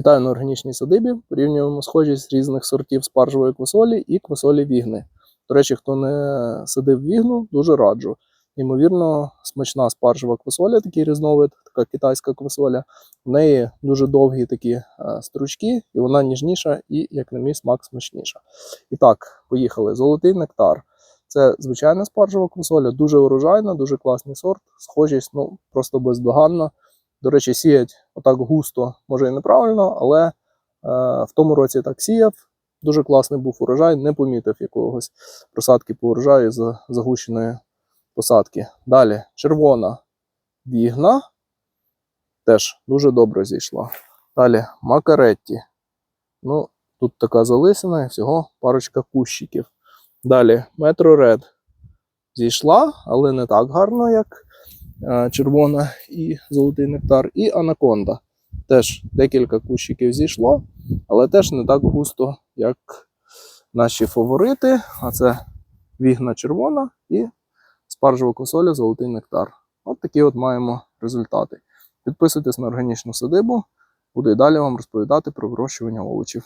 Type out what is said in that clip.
Вітаю на органічній садибі. Порівнюємо схожість різних сортів спаржевої квасолі і квасолі вігни. До речі, хто не садив вігну, дуже раджу. Ймовірно, смачна спаржева квасоля, такий різновид, така китайська квасоля. В неї дуже довгі такі е, стручки, і вона ніжніша і, як на мій смак, смачніша. І так, поїхали. Золотий нектар. Це звичайна спаржева квасоля, дуже урожайна, дуже класний сорт. Схожість ну, просто бездоганна. До речі, сіять отак густо, може і неправильно, але е, в тому році так сіяв. Дуже класний був урожай, не помітив якогось просадки по урожаю з загущеної посадки. Далі червона вігна теж дуже добре зійшла. Далі макаретті. Ну, тут така залисина і всього парочка кущиків. Далі метро ред зійшла, але не так гарно, як червона і золотий нектар. І анаконда. Теж декілька кущиків зійшло, але теж не так густо, як наші фаворити. А це вігна червона і спаржева косоля золотий нектар. От такі от маємо результати. Підписуйтесь на органічну садибу, буду і далі вам розповідати про вирощування овочів.